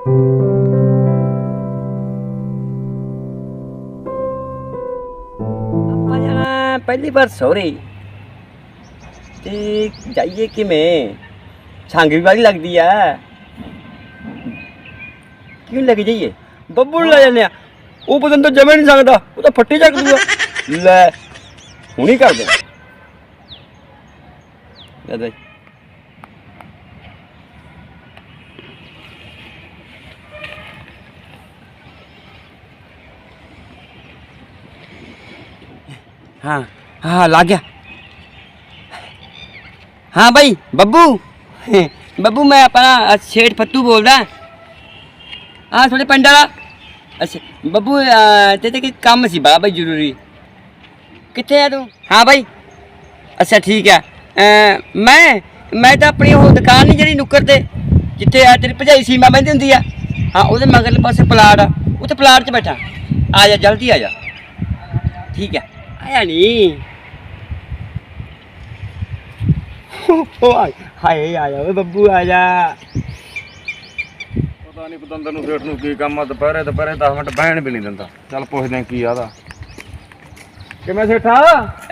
ਆਪਾਂ ਜਾਣਾ ਪਹਿਲੀ ਵਾਰ ਸਹੁਰੇ। ਤੇ ਜਾਈਏ ਕਿਵੇਂ? ਛੰਗ ਵੀ ਵਾਲੀ ਲੱਗਦੀ ਆ। ਕਿਉਂ ਲੱਗ ਜਾਈਏ? ਬੱਬੂ ਲੈ ਜਾਂਦੇ ਆ। ਉਹ ਬਦਨ ਤਾਂ ਜਮੇ ਨਹੀਂ ਸਕਦਾ ਉਹ ਤਾਂ ਫੱਟੀ ਚੱਕ ਦੂਗਾ। ਲੈ, ਹੁਣੀ ਕਰ ਦੇ। ਲੈ ਦੇ हाँ हाँ ला गया हाँ भाई बब्बू बब्बू मैं अपना सेठ फत्तू बोल रहा हाँ थोड़े पिंड वाला अच्छा बब्बू अ, तेरे के काम सी बड़ा भाई जरूरी कितने है तू हाँ भाई अच्छा ठीक है अ, मैं ਮੈਂ ਤਾਂ ਆਪਣੀ ਉਹ ਦੁਕਾਨ ਨਹੀਂ ਜਿਹੜੀ ਨੁੱਕਰ ਤੇ ਜਿੱਥੇ ਆ ਤੇਰੀ ਭਜਾਈ ਸੀਮਾ ਬਹਿੰਦੀ ਹੁੰਦੀ ਆ ਹਾਂ ਉਹਦੇ ਮਗਰਲੇ ਪਾਸੇ ਪਲਾਟ ਆ ਉੱਥੇ ਪਲਾਟ 'ਚ ਬੈਠਾ ਆ ਜਾ ਜਲਦੀ ਆ ਜਾ ਠੀਕ ਹੈ ਆਇਆ ਨਹੀਂ ਹਾਏ ਆਇਆ ਓਏ ਬੱਬੂ ਆ ਜਾ ਪਤਾ ਨਹੀਂ ਪਤੰਦਰ ਨੂੰ ਸੇਠ ਨੂੰ ਕੀ ਕੰਮ ਆ ਦੁਪਹਿਰੇ ਦੁਪਹਿਰੇ 10 ਮਿੰਟ ਬਹਿਣ ਵੀ ਨਹੀਂ ਦਿੰਦਾ। ਚੱਲ ਪੁੱਛਦੇ ਆਂ ਕੀ ਆਦਾ ਕਿਵੇਂ ਸੇਠਾ?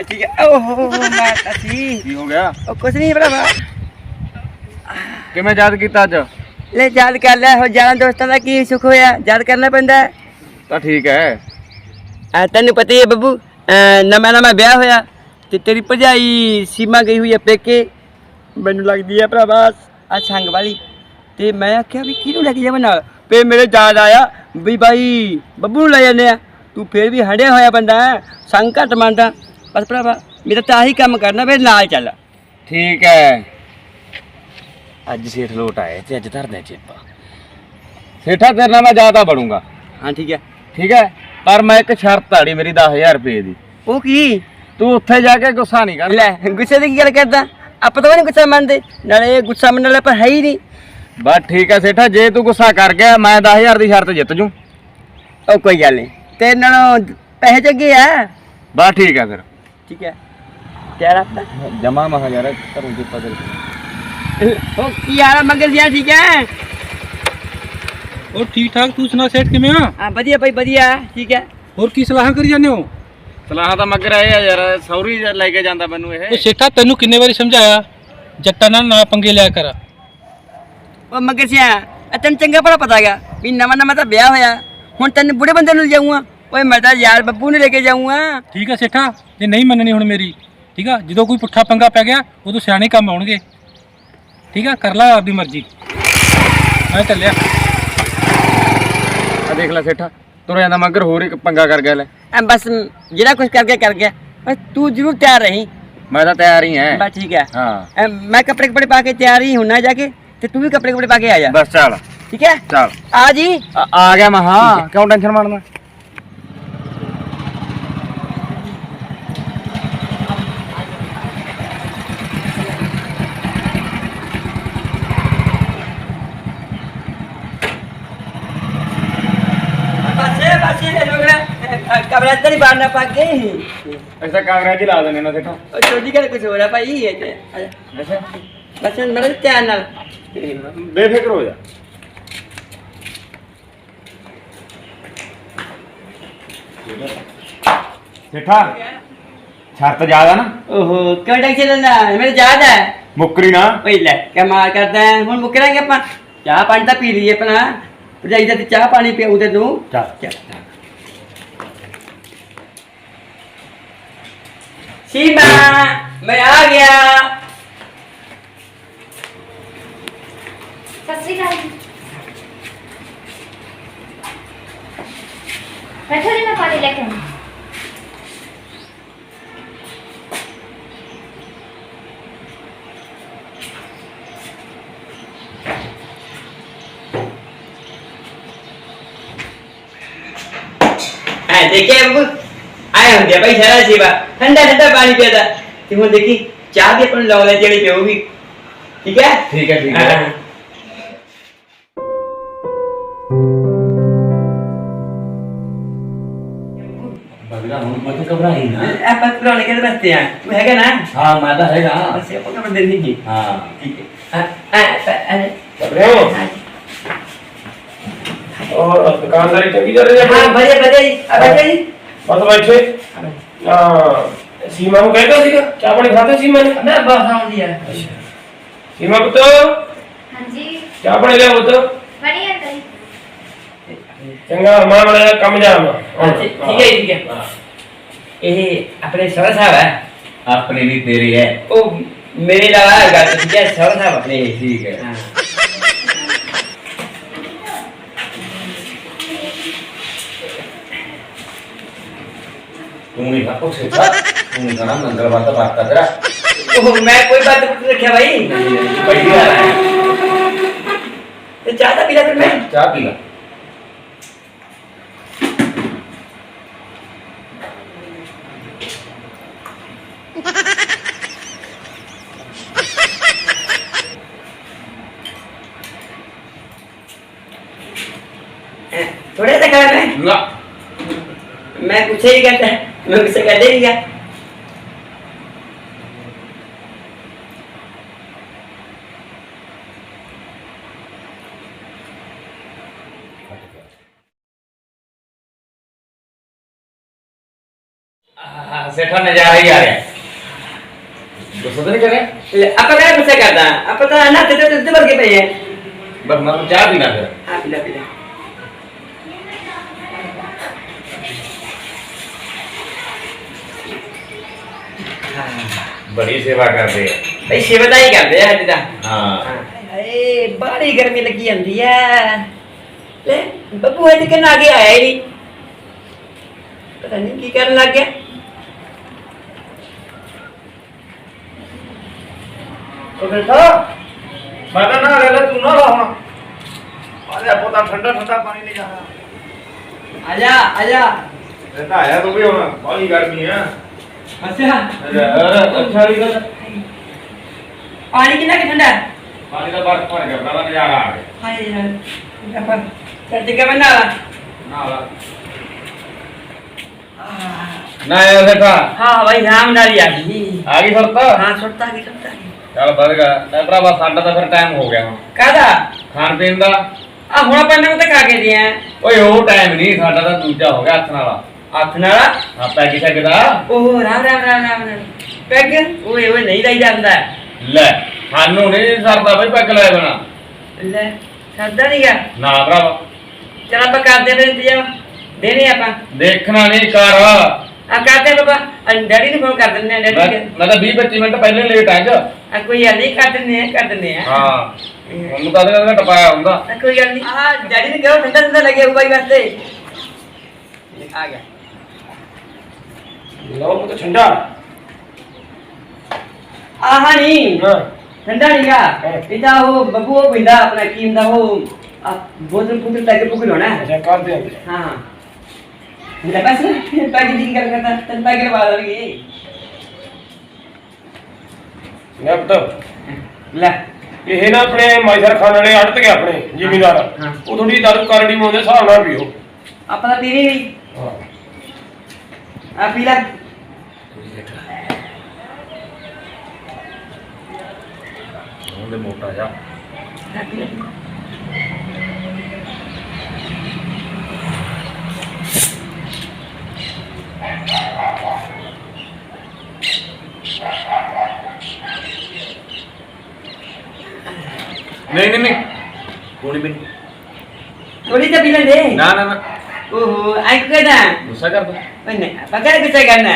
ਠੀਕ ਹੈ। ਓਹੋ ਮੈਂ ਅਸੀਂ ਕੀ ਹੋ ਗਿਆ? ਉਹ ਕੁਛ ਨਹੀਂ ਭਰਾਵਾ। ਕਿਵੇਂ ਯਾਦ ਕੀਤਾ ਅੱਜ? ਲੈ ਯਾਦ ਕਰ ਲੈ ਹੋ ਜਾਣਾ ਦੋਸਤਾਂ ਦਾ ਕੀ ਸੁੱਖ ਹੋਇਆ ਯਾਦ ਕਰਨਾ ਪੈਂਦਾ। ਹੈ। ਤਾਂ ਠੀਕ ਹੈ। ਆ ਤੈਨੂੰ ਪਤਾ ਹੀ ਹੈ ਬੱਬੂ ਨਵਾਂ ਨਵਾਂ ਵਿਆਹ ਹੋਇਆ ਤੇ ਤੇਰੀ ਭਰਜਾਈ ਸੀਮਾ ਗਈ ਹੋਈ ਹੈ ਪੇਕੇ। ਮੈਨੂੰ ਲੱਗਦੀ ਹੈ ਭਰਾਵਾ ਆ ਸੰਗ ਵਾਲੀ। ਤੇ ਮੈਂ ਆਖਿਆ ਵੀ ਕਿਹਨੂੰ ਲੈ ਕੇ ਜਾਵਾਂ ਨਾਲ? ਫੇ ਮੇਰੇ ਯਾਦ ਆਇਆ ਵੀ ਬਾਈ ਬੱਬੂ ਨੂੰ ਲੈ ਜਾਂਦੇ ਆ। ਤੂੰ ਫੇਰ ਵੀ ਹੰਡਿਆ ਹੋਇਆ ਬੰਦਾ ਹੈ ਸੰਗ ਘੱਟ ਮੰਨਦਾ। ਬਸ ਭਰਾਵਾ ਮੇਰਾ ਤਾਂ ਆਹੀ ਕੰਮ ਕਰਨਾ ਫੇਰ ਨਾਲ ਚੱਲ। ਠੀਕ ਹੈ ਅੱਜ ਸੇਠ ਲੋਟ ਆਏ ਤੇ ਅੱਜ ਧਰਦੇ ਚੇਪਾ ਸੇਠਾ ਤੇਰੇ ਨਾਲ ਮੈਂ ਜ਼ਿਆਦਾ ਬਣੂੰਗਾ। ਹਾਂ ਠੀਕ ਹੈ ਠੀਕ ਹੈ ਪਰ ਮੈਂ ਇੱਕ ਸ਼ਰਤ ਆੜੀ ਮੇਰੀ 10000 ਰੁਪਏ ਦੀ। ਉਹ ਕੀ? ਤੂੰ ਉੱਥੇ ਜਾ ਕੇ ਗੁੱਸਾ ਨਹੀਂ ਕਰ ਲੈ ਗੁੱਸੇ ਦੀ ਕੀ ਗੱਲ ਕਰਦਾ? ਆਪਾਂ ਤਾਂ ਵੀ ਨਹੀਂ ਗੁੱਸਾ ਮੰਨਦੇ। ਨਾਲੇ ਇਹ ਗੁੱਸਾ ਮੰਨਣ ਵਾਲਾ ਪਰ ਹੈ ਹੀ ਨਹੀਂ। ਬਸ ਠੀਕ ਹੈ ਸੇਠਾ ਜੇ ਤੂੰ ਗੁੱਸਾ ਕਰ ਗਿਆ ਮੈਂ 10000 ਦੀ ਸ਼ਰਤ ਜਿੱਤ ਜੂ। ਉਹ ਕੋਈ ਗੱਲ ਨਹੀਂ ਤੇਰੇ ਨਾਲੋਂ ਪੈਸੇ ਚੰਗੇ ਆ। ਬਸ ਠੀਕ ਹੈ ਫਿਰ। ਠੀਕ ਹੈ ਤਿਆਰ ਆਪਦਾ ਜਮਾ ਮਹਾ ਯਾਰ ਘਰੋਂ ਚੇਪਾ ਦੇ ਉਹ ਕੀ ਯਾਰ ਮੰਗਲ ਜੀ ਠੀਕ ਹੈ ਹੋਰ ਠੀਕ ਠਾਕ ਤੂੰ ਸੁਣਾ ਸੇਠ ਕਿਵੇਂ ਆ? ਹਾਂ ਵਧੀਆ ਭਾਈ ਵਧੀਆ। ਠੀਕ ਹੈ? ਹੋਰ ਕੀ ਸਲਾਹਾਂ ਕਰੀ ਜਾਂਦੇ ਹੋ? ਸਲਾਹ ਤਾਂ ਮਗਰ ਆਏ ਆ ਯਾਰ ਸੌਰੀ ਲੈ ਕੇ ਜਾਂਦਾ ਮੈਨੂੰ ਇਹ। ਉਹ ਸੇਠਾ ਤੈਨੂੰ ਕਿੰਨੇ ਵਾਰੀ ਸਮਝਾਇਆ? ਜੱਟਾਂ ਨਾਲ ਨਾ ਪੰਗੇ ਲਿਆ ਕਰ। ਉਹ ਮੰਗਲ ਸਿਆ ਤੈਨੂੰ ਚੰਗਾ ਭਲਾ ਪਤਾ ਹੈਗਾ ਵੀ ਨਵਾਂ ਨਵਾਂ ਤਾਂ ਵਿਆਹ ਹੋਇਆ। ਹੁਣ ਤੈਨੂੰ ਬੁੜੇ ਬੰਦੇ ਨੂੰ ਜਾਊਂਗਾ। ਓਏ ਮੈਂ ਤਾਂ ਯਾਰ ਬੱਬੂ ਨੂੰ ਲੈ ਕੇ ਜਾਊਂਗਾ। ਠੀਕ ਆ ਸੇਠਾ ਜੇ ਨਹੀਂ ਮੰਨਣੀ ਹੁਣ ਮੇਰੀ ਠੀਕ ਆ? ਜਦੋਂ ਕੋਈ ਪੁੱਠਾ ਪੰਗਾ ਪੈ ਗਿਆ ਉਦੋਂ ਸਿਆਣੇ ਕੰਮ ਆਉਣਗੇ। ਠੀਕ ਆ? ਕਰ ਲੈ ਆਪਦੀ ਮਰਜ਼ੀ। ਮੈਂ ਚੱਲਿਆ। ਦੇਖ ਲੈ ਸੇਠਾ ਤੁਰ ਜਾਂਦਾ ਮਗਰ ਹੋਰ ਇੱਕ ਪੰਗਾ ਕਰ ਗਿਆ ਲੈ। ਐ ਬਸ ਜਿਹੜਾ ਕੁਝ ਕਰਕੇ ਕਰ ਗਿਆ। ਬਸ ਤੂੰ ਜ਼ਰੂਰ ਤਿਆਰ ਰਹੀਂ। ਮੈਂ ਤਾਂ ਤਿਆਰ ਹੀ ਐ। ਬਸ ਠੀਕ ਹੈ। ਹਾਂ। ਐ ਮੈਂ ਕੱਪੜੇ ਕੱਪੜੇ ਪਾ ਕੇ ਤਿਆਰ ਹੀ ਹੁੰਨਾ ਜਾ ਕੇ ਤੇ ਤੂੰ ਵੀ ਕੱਪੜੇ ਕੱਪੜੇ ਪਾ ਕੇ ਆ ਜਾ। ਬਸ ਚੱਲ। ਠੀਕ ਹੈ? ਚੱਲ। ਆ ਜੀ। ਆ- ਗਿਆ ਮੈਂ ਹਾਂ। ਕਿਉਂ ਟੈਨਸ਼ਨ ਮਾਰਨਾ? ਕਬਰਾਂ ਤੇ ਨਹੀਂ ਬਾੜਨਾ ਪਾ ਕੇ ਐਸਾ ਕਾਗਜ਼ਾਂ 'ਚ ਲਾ ਦੇਣੇ ਨਾ ਸੇਠਾ ਉਹ ਚੋਦੀ ਕਰ ਕੁਝ ਹੋ ਰਿਹਾ ਭਾਈ ਇਹ ਤੇ ਆ ਜਾ। ਅੱਛਾ। ਬਸ ਮੇਰੇ ਧਿਆਨ ਨਾਲ। ਬੇਫਿਕਰ ਹੋ ਜਾ। ਸੇਠਾ ਛੱਤ ਜ਼ਿਆਦਾ ਨਾ? ਓਹੋ ਕਿਉਂ ਟੈਕਸੀ ਲੈਂਦਾ? ਮੇਰੇ ਯਾਦ ਹੈ ਮੁੱਕਰੀ ਨਾ। ਓਏ ਲੈ ਕਮਾਲ ਕਰਦਾ ਹੈ। ਹੁਣ ਮੁਕਰਾਂਗੇ ਆਪਾਂ। ਚਾਹ ਪਾਣੀ ਤਾਂ ਪੀ ਲਈਏ ਆਪਣਾ। ਭਜਾਈ ਦਾ ਤੇ ਚਾਹ ਪਾਣੀ ਪਿਆਉ ਤੇ ਤੂੰ। ਚੱਲ ਚੱਲ। ਸੀਮਾ ਮੈਂ ਆ ਗਿਆ ਸਤਿ ਸ਼੍ਰੀ ਅਕਾਲ ਜੀ ਬੈਠੋ ਜੀ ਮੈਂ ਪਾਣੀ ਲੈ ਕੇ ਆਉਂਦੀ ਐ ਦੇਖਿਆ ਬੱਬੂ ਠੰਡਾ ਠੰਡਾ ਪਾਣੀ ਪੀਦਾ ਤੇ ਹੁਣ ਦੇਖੀ ਚਾਹ ਦੀ ਆਪਾਂ ਨੂੰ ਲੌਂਗ ਲੈ ਜਿਹੜੀ ਪੀਊਗੀ। ਠੀਕ ਹੈ? ਠੀਕ ਹੈ ਠੀਕ ਹਾਂ। ਬਗੜਾ ਹੁਣ ਮਤ ਘਬਰਾਈ ਨਾ। ਆਪਾਂ ਪੁਰਾਣੇ ਕਿਹਦੇ ਵਾਸਤੇ ਆ। ਤੂੰ ਹੈਗਾ ਨਾ? ਹਾਂ ਮੈਂ ਤਾਂ ਹੈਗਾ। ਅਸੀਂ ਆਪਾਂ ਕੰਮ ਦੇ ਨਹੀਂ ਜੀ। ਹਾਂ। ਠੀਕ ਹੈ। ਆ ਆ ਘਬਰਾਓ। ਹੋਰ ਦੁਕਾਨਦਾਰੀ ਚੰਗੀ ਚੱਲ ਰਹੀ ਹੈ ਹਾਂ? ਵਧੀਆ ਵਧੀਆ ਜੀ। ਆ ਬੈਠੇ ਜੀ। ਬਸ ਬੈਠੇ। ਹਾਂ ਸੀਮਾ ਨੂੰ ਕਹਿੰਦਾ ਸੀਗਾ? ਚਾਹ ਪਾਣੀ ਖਾਦਾ ਸੀਮਾ ਨੇ? ਮੈਂ ਬਸ ਆਉਂਦੀ ਆ। ਸੀਮਾ ਪੁੱਤ? ਹਾਂਜੀ। ਚਾਹ ਪਾਣੀ ਲਿਆ ਪੁੱਤ। ਚੰਗਾ ਮਾਂ ਵਾਲਾ ਕੰਮ ਜਾ ਮਾਂ। ਹਾਂ, ਠੀਕ ਹੈ ਜੀ, ਠੀਕ ਹੈ। ਇਹ ਆਪਣੇ ਸਹੁਰਾ ਸਾਹਿਬ ਹੈ? ਆਪਣੀ ਨਹੀਂ ਤੇਰੀ ਹੈ। ਉਹ ਮੇਰੇ ਨਾਲ ਆ ਗੱਲ ਠੀਕ ਹੈ ਸਹੁਰਾ ਸਾਹਿਬ ਆਪਣੇ। ਠੀਕ ਹੈ। ਹਾਂ। ਤੂੰ ਨਹੀਂ ਖਾ ਸੇਠਾ ਤੂੰ ਨਹੀਂ ਖਾਣਾ ਮੰਗਲ ਵਾਰ ਤਾਂ ਬਾਤ ਤੇਰਾ। ਉਹ ਮੈਂ ਕੋਈ ਬਾਤ ਨਹੀਂ ਰੱਖਿਆ ਭਾਈ ਬੈਠੀ ਆ। ਤੇ ਚਾਹ ਤਾਂ ਪੀ ਲੈ ਫਿਰ ਮੈਂ। ਚਾਹ ਪੀ ਲੈ। मैं कुछ नहीं करता मैं कुछ करते नहीं क्या सेठा नजारा ही आ रहा है गुस्सा तो नहीं कर रहे आप क्या गुस्सा करता आप तो ना तेरे तेरे भर के पे है बस मैं चाय पीना फिर हाँ पीला पीला ਬੜੀ ਸੇਵਾ ਕਰਦੇ ਆ। ਭਾਈ ਸੇਵਾ ਤਾਂ ਹੀ ਕਰਦੇ ਆ ਅੱਜ ਤਾਂ। ਹਾਂ। ਏ ਬਾਹਲੀ ਗਰਮੀ ਲੱਗੀ ਜਾਂਦੀ ਐ। ਲੈ ਬੱਬੂ ਅੱਜ ਕਿੰਨਾ ਅੱਗੇ ਆਇਆ ਹੀ ਪਤਾ ਨਹੀਂ ਕੀ ਕਰਨ ਲੱਗ ਗਿਆ। ਉਹ ਬੇਟਾ ਮੈਂ ਤਾਂ ਲੈ ਤੂੰ ਨਾ ਲਾ ਹੁਣ। ਆਲੇ ਠੰਡਾ ਠੰਡਾ ਪਾਣੀ ਲੈ ਜਾ। ਆਜਾ ਆਜਾ ਬੇਟਾ ਆਇਆ ਤੂੰ ਵੀ ਹੁਣ ਬੜੀ ਗਰਮੀ ਆ ਪਾਣੀ ਕਿੰਨਾ ਕਿ ਹੈ? ਪਾਣੀ ਦਾ ਬਰਫ ਭਰ ਗਿਆ ਬੜਾ ਨਜ਼ਾਰਾ ਆ ਗਿਆ। ਹਾਏ ਯਾਰ ਆਪਾਂ ਸੱਜ ਕੇ ਬਣਾ ਲਾ ਨਾਲਾ ਨਾ ਇਹ ਦੇਖਾ ਹਾਂ ਭਾਈ ਰਾਮ ਨਾਲ ਆ ਗਈ। ਆ ਗਈ ਸੁਰਤ ਹਾਂ ਸੁਰਤ ਆ ਗਈ ਚਲ ਵਧ ਗਿਆ। ਲੈ ਭਰਾਵਾ ਸਾਡਾ ਤਾਂ ਫਿਰ ਟਾਈਮ ਹੋ ਗਿਆ ਹੁਣ। ਕਾਹਦਾ? ਖਾਣ ਪੀਣ ਦਾ। ਆ ਹੁਣ ਆਪਾਂ ਇਹਨਾਂ ਨੂੰ ਤਾਂ ਖਾ ਕੇ ਓਏ ਉਹ ਟਾਈਮ ਨਹੀਂ ਸਾਡਾ ਤਾਂ ਦੂਜਾ ਹੋ ਗਿਆ ਹੱਥ ਨਾਲ। ਆਖਣਾ ਆ ਪੈਗ ਸ਼ੈਗ ਦਾ ਉਹ ਰਾਮ ਰਾਮ ਰਾਮ ਰਾਮ ਰਾਮ। ਪੈਗ? ਓਏ ਓਏ ਨਹੀਂ ਲਈ ਜਾਂਦਾ। ਲੈ ਸਾਨੂੰ ਨਹੀਂ ਸਰਦਾ ਬਈ ਪੈਗ ਲੈ ਦੇਣਾ। ਲੈ ਸਰਦਾ ਨਹੀਂ ਗਾ। ਨਾ ਭਰਾਵਾ। ਚਲ ਆਪਾਂ ਕਰਦੇ ਫਿਰ ਇੰਤਜ਼ਾਮ। ਦੇਨੇ ਆਪਾਂ। ਦੇਖਣਾ ਨਹੀਂ ਕਰ। ਆ ਕਰਦੇ ਬਾਬਾ। ਡੈਡੀ ਨੂੰ ਫੋਨ ਕਰ ਦਿੰਦੇ ਆ ਡੈਡੀ ਮੈਂ- ਮੈਂ ਤਾਂ 20 25 ਮਿੰਟ ਪਹਿਲਾਂ ਹੀ ਲੇਟ ਅੱਜ। ਆ ਕੋਈ ਗੱਲ ਨਹੀਂ ਕਰ ਦਿੰਦੇ ਆ ਕਰ ਦਿੰਦੇ ਆ ਹਾਂ। ਉਹਨੂੰ ਤਾਂ ਇਹਦਾ ਘਟ ਪਾਇਆ ਹੁੰਦਾ। ਆ ਕੋਈ ਗੱਲ ਨਹੀਂ। ਆ ਡੈਡੀ ਨੇ ਕਿਹਾ ਠੰਡਾ ਠੰਡਾ ਲੱਗਿਆ ਬਾਈ ਵਾਸਤੇ। ਆ ਗਿਆ। ਲਓ ਪੁੱਤ ਠੰਡਾ। ਆਹ ਨਹੀਂ ਹਾਂ। ਠੰਡਾ ਨਹੀਂ ਆ ਪਿੰਦਾ ਉਹ ਬੱਬੂ ਉਹ ਪਿੰਦਾ ਆਪਣਾ ਕੀ ਹੁੰਦਾ ਉਹ ਬੋਤਲ ਪੁੱਤਰ ਪੈਕ ਪੁੱਕ ਲੋਣਾ ਅੱਛਾ ਕਰ ਦੇ ਹਾਂ। ਮੇਰਾ ਪਾਸ ਪੈਕ ਦੀ ਗੱਲ ਕਰਦਾ ਤਨ ਪੈਕ ਲਵਾ ਲਵਾਂਗੇ ਲੈ ਪੁੱਤ। ਲੈ। ਇਹ ਨਾ ਆਪਣੇ ਮਾਈਸਰ ਖਾਨ ਵਾਲੇ ਅੜਤ ਗਏ ਆਪਣੇ ਜ਼ਿਮੀਦਾਰ। ਉਹ ਥੋੜੀ ਦਾਰੂ ਕਰੜੀ ਮੋਂਦੇ ਹਿਸਾਬ ਨਾਲ ਪੀਓ। ਆਪਾਂ ਤਾਂ ਪੀਣੀ ਨਹੀਂ ਹਾਂ। ਆ ਪੀ ਲੈ। पीला ਉਹਦੇ ਮੋਟਾ ਜਾ आ, पीला ਨਹੀਂ ਨਹੀਂ ਨਹੀਂ ਕੋਣੀ ਵੀ ਨਹੀਂ थोड़ी सा पीला दे ਨਾ ਨਾ ਨਾ ओहो आई को कहना ਗੁੱਸਾ ਕਰਦਾ नहीं पकड़ गुस्सा करना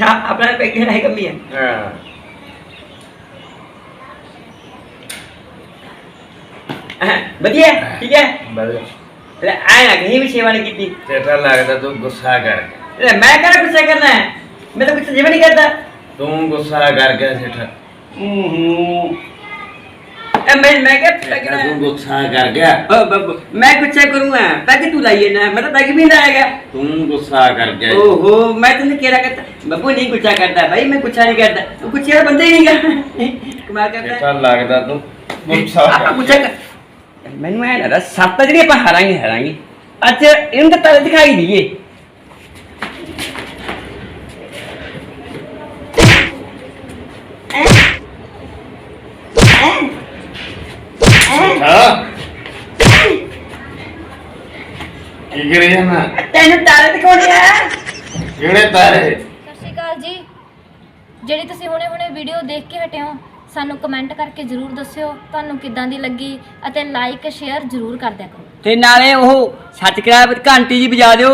हा आपल्याला पैकी नाही कमी आहे बघिया ठीक आहे बरं अरे आय ना ही भी शेवाने कितनी तेरा लगता तू गुस्सा करके अरे मैं क्या गुस्सा करना है मैं तो कुछ समझ नहीं करता तू गुस्सा करके ਅ, ਮੈਂ ਮੈਂ ਕਿਹਾ ਤੂੰ ਲੱਗਣਾ ਤੂੰ ਹੈ। ਗੁੱਸਾ ਕਰ ਗਿਆ। ਅ, ਬ- ਬ- ਮੈਂ ਗੁੱਸਾ ਕਰੂੰਗਾ। ਪੈਗ ਤੂੰ ਲਾਈਏ ਨਾ ਮੈਂ ਤਾਂ ਪੈਗ ਵੀ ਨਾ ਆਏਗਾ ਤੂੰ ਗੁੱਸਾ ਕਰ ਗਿਆ ਓਹੋ ਮੈਂ ਤੈਨੂੰ ਕਿਹੜਾ ਕਰਤਾ ਬੱਬੂ ਨਹੀਂ ਗੁੱਸਾ ਕਰਦਾ। ਭਾਈ ਮੈਂ ਗੁੱਸਾ ਨਹੀਂ ਕਰਦਾ। ਤੂੰ ਗੁੱਸੇ ਵਾਲਾ ਬੰਦਾ ਹੀ ਨਹੀਂਗਾ। ਕਮਾਲ ਕਰਦਾ। ਹੈ। ਬੇਟਾ ਲੱਗਦਾ ਤੂੰ ਗੁੱਸਾ ਆਪਾਂ ਕਰ ਗੁੱਸਾ ਕਰ ਮੈਨੂੰ ਐ ਲੱਗਦਾ ਸੱਤ ਤਾਂ ਜਿਹੜੀ ਆਪਾਂ ਹਾਰਾਂਗੇ ਹਾਰਾਂਗੇ। ਅੱਜ ਇਹਨਾਂ ਦਾ ਤਾਂ ਦਿਖਾਈ ਦਈਏ। ਕੀ ਕਰੀ ਜਾਣਾ ਤੈਨੂੰ ਤਾਰੇ ਦਿਖਾਉਣੇ ਆ। ਕਿਹੜੇ ਤਾਰੇ? ਸਤਿ ਸ਼੍ਰੀ ਅਕਾਲ ਜੀ। ਜਿਹੜੀ ਤੁਸੀਂ ਹੁਣੇ-ਹੁਣੇ ਵੀਡੀਓ ਦੇਖ ਕੇ ਹਟੇ ਹੋ ਸਾਨੂੰ ਕਮੈਂਟ ਕਰਕੇ ਜਰੂਰ ਦੱਸਿਓ ਤੁਹਾਨੂੰ ਕਿੱਦਾਂ ਦੀ ਲੱਗੀ ਅਤੇ ਲਾਈਕ ਸ਼ੇਅਰ ਜਰੂਰ ਕਰ ਦਿਆ ਕਰੋ। ਤੇ ਨਾਲੇ ਉਹ ਸਬਸਕ੍ਰਾਈਬ ਘੰਟੀ ਜੀ ਵਜਾ ਦਿਓ।